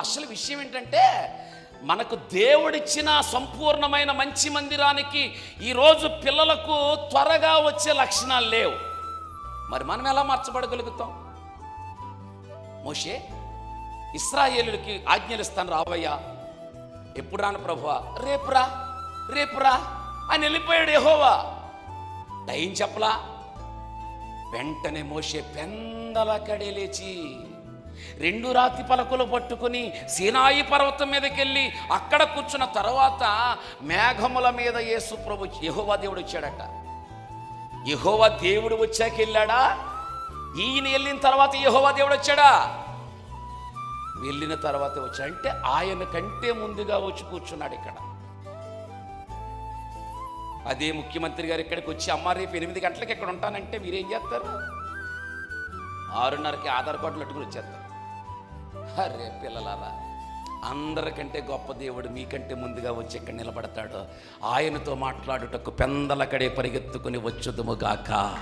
అసలు విషయం ఏంటంటే మనకు దేవుడిచ్చిన సంపూర్ణమైన మంచి మందిరానికి ఈరోజు పిల్లలకు త్వరగా వచ్చే లక్షణాలు లేవు. మరి మనం ఎలా మార్చబడగలుగుతాం? మోషే ఇస్రాయేలులకి ఆజ్ఞలు ఇస్తాను రావయ్యా. ఎప్పుడు రాను ప్రభువా? రేపురా రేపురా అని వెళ్ళిపోయాడు యెహోవా. టైం చెప్పలా? వెంటనే మోషే పెందల కడే లేచి రెండు రాతి పలకలు పట్టుకుని సీనాయి పర్వతం మీదకెళ్ళి అక్కడ కూర్చున్న తర్వాత మేఘముల మీద యేసు ప్రభు యహోవా దేవుడు వచ్చాడట. యహోవా దేవుడు వచ్చాక వెళ్ళాడా ఈయన వెళ్ళిన తర్వాత యహోవా దేవుడు వచ్చాడా? వెళ్ళిన తర్వాత వచ్చా? అంటే ఆయన కంటే ముందుగా వచ్చి కూర్చున్నాడు ఇక్కడ. అదే ముఖ్యమంత్రి గారు ఇక్కడికి వచ్చి అమ్మ రేపు ఎనిమిది గంటలకు ఇక్కడ ఉంటానంటే మీరేం చేస్తారు? ఆరున్నరకి ఆధార్ కార్డులు అట్టుకుని వచ్చేస్తారు. అరే పిల్లలారా అందరికంటే గొప్ప దేవుడు మీకంటే ముందుగా వచ్చి ఇక్కడ నిలబడతాడు. ఆయనతో మాట్లాడుటకు పెందలకడే పరిగెత్తుకుని వచ్చుదుముగాక